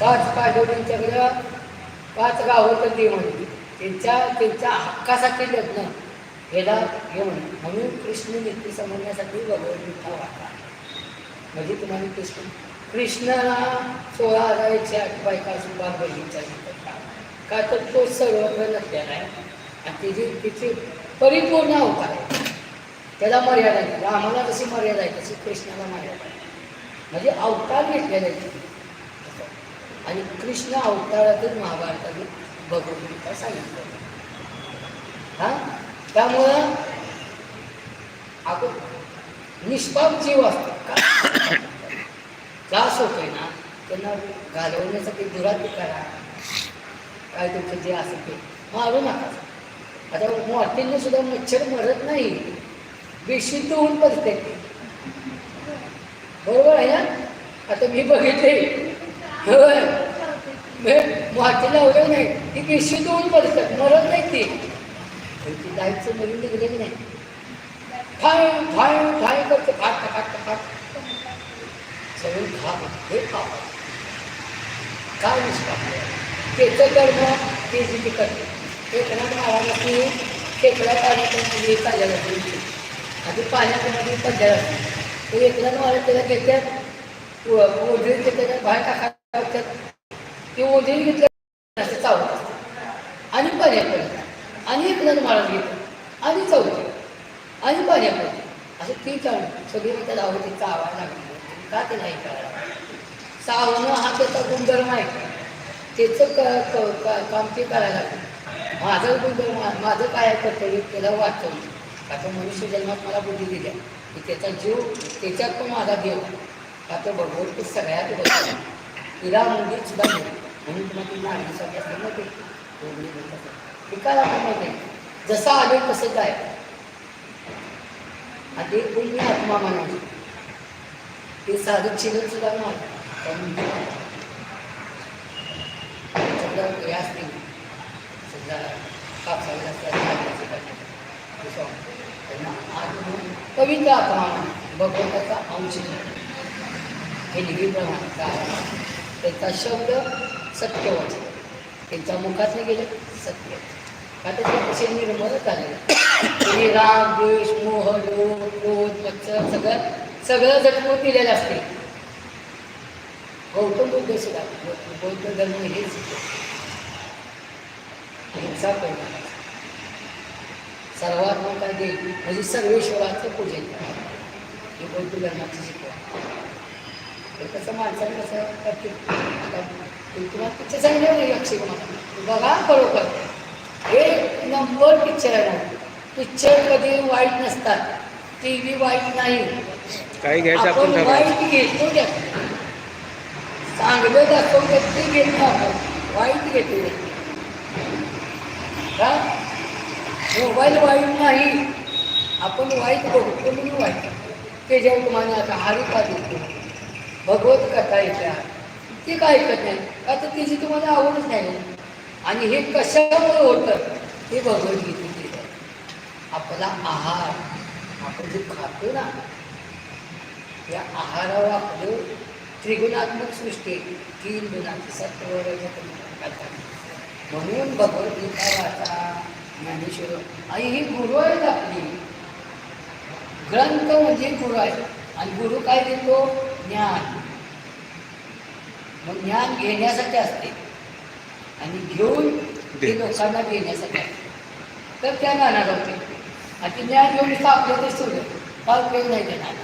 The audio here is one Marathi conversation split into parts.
पाच पांडवांच्याकडं पाच गावं तर ते म्हणे त्यांच्या त्यांच्या हक्कासाठी लग्न ह्याला हे म्हणे म्हणून कृष्ण नेत्री समजण्यासाठी भगवद्गीता वाटा म्हणजे तुम्हाला कृष्ण कृष्णाला सोळा हजार एकशे आठ बायका सुभाग बहिणीच्या का तर तो सर्वत्र नसलेला आहे. आणि तिची तिची परिपूर्ण अवतार आहे. त्याला मर्यादा आहे आम्हाला जशी मर्यादा आहे तशी कृष्णाला मर्यादा आहे. म्हणजे अवतार घेतलेला आहे. तिथे. आणि कृष्ण अवतारातच महाभारताने भगवद्गीता सांगितलं. हा? त्यामुळं आपण निष्पाप जीव असतो का? त्रास होतोय ना त्यांना घालवण्यासाठी दुरात करा काय तुमचं जे असेल ते मारू नका. आता मॉर्टिनने सुद्धा मच्छर मरत नाही. बेशुद्ध होऊन पडते बरोबर आहे ना? आता मी बघितले. होय. मॉर्टिन लावलं नाही. ती बेशुद्ध होऊन पडतात. मरत नाही ती. पण ती लाईटचं मरून म्हणजे निघलेली नाही. फाय फाय फाय करते. फाट फाट फाट सगळं खा हे खा काय निष्पाप त्याचं कर्म ते जिथे करते एकनाथ महाराजांनी खेकडा पाण्यात चाललेला असते आधी पाण्यामध्ये पडलेला असते एकदा एकनाथ त्याला घेतात ओढळी त्याच्या बाहेर टाकायला ते ओढळी घेतल्या असं चावत असते. आणि पाण्यात पडतात आणि एकनाथ महाराज घेतात आणि चौथे आणि पाण्यात पडते असं ती चालू सगळी त्याला धावत ती चावायला लागली. का ते नाही करायला चावणं हा त्याचा गुणधर्म आहे. त्याचं क क- काम ते करायला लागलं. माझं गुणधर्म माझं काय कर्तव्य त्याला वाचवणं. आता मनुष्य जन्मात मला बुद्धी दिल्या. की त्याचा जीव त्याच्यात पण माझा देव. आता भगवत सगळ्यात बघा तिला मुली सुद्धा नाही. म्हणून तुम्हाला ती नागरीसाठी असते ना ते. काय आपण माहिती जसा जसं आले तसंच आहे. आणि ते पुण्य आत्मा म्हणाले ते साधक चिलत सुद्धा नाही. समजा हे असतील. सध्या कापसाला असतात. कापसाचे पाहिजे. ते सॉंग. त्यांना आत्मा पवित्र आत्मा भगवंताचा अंश हे निधीप्रमाणे काय त्याचा शब्द सत्य वाचन त्यांच्या मुखातले गेले सत्य. आता तर ते निर्मळ झालेलं राग द्वेष मोह लोभ क्रोध मत्सर सगळं सगळं जटवून दिलेलं असते. गौतम बुद्ध सुद्धा. बौद्ध धर्म हेच हिंसा परिणाम सर्वात मोठा देव म्हणजे सर्वेश्वराचं पूजन. हे बौद्ध धर्माचं कसं माणसाने कसं करते तुम्हाला पिक्चर सांगितलं नाही अक्षय कुमार बघा बरोबर हे नंबर पिक्चर आहे पिक्चर कधी वाईट नसतात. टी व्ही वाईट नाही. काही घ्यायचं आपण वाईट घेतो चांगलं दाखवलं ते घेतो आपण. वाईट घेतो का मोबाईल वाईट नाही. आपण वाईट बघतो म्हणून वाईट. त्याच्यावर तुम्हाला आता हारिका देतो. भगवत कथा येत्या ती काय ऐकत नाही. का तर तिची तुम्हाला आवडच नाही हो. आणि हे कशामुळे होतं? हे भगवद्गीतेत आपला आहार. आपण जे खातो ना या आहारावर आपलं त्रिगुणात्मक सृष्टी तीन गुणांची सत्व म्हणून भगवद्गीता वाचा ज्ञानेश्वर. आणि ही गुरु आहेत आपली. ग्रंथ म्हणजे गुरु आहे आणि गुरु काय देतो ज्ञान. मग ज्ञान घेण्यासाठी असते. आणि घेऊन ते लोकांना देण्यासाठी असते. तर त्या ज्ञानात होते. आणि ते ज्ञान घेऊन नुसतं आपलं ते सोडलं फार उपयोग नाही देणार.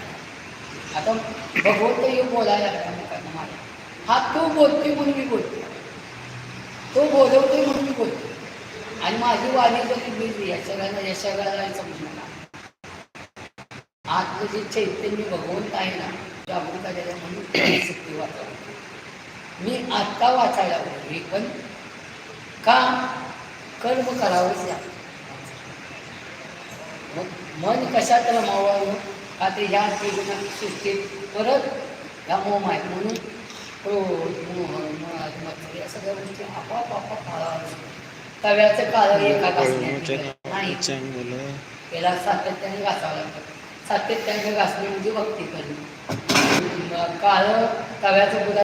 आता भगवंत येऊन बोलायला लागला लोकांना माझ्या हा तो बोलतोय म्हणून मी बोलतो तो बोलवतोय म्हणून मी बोलतो आणि माझी वाणी जरी मी यशगाला यशगाला समजू नका आतलं जे चैतन्य भगवंत आहे ना जागृत आहे म्हणून शक्ती वाचावं मी आत्ता वाचायला लागलो हे पण. का? कर्म करावंच लागतं. मग मन कशात रमावं का ते ह्या सृष्टीत परत ह्या मोह आहेत म्हणून? क्रोध मोह मत्सर या सगळ्या गोष्टी आपोआप आपोआप काढाव्या तव्याचं काळं एका घासण्यात नाही. त्याला सातत्याने घासावं लागतं. सातत्याने घासणे म्हणजे भक्ती करणे काळं तव्याचं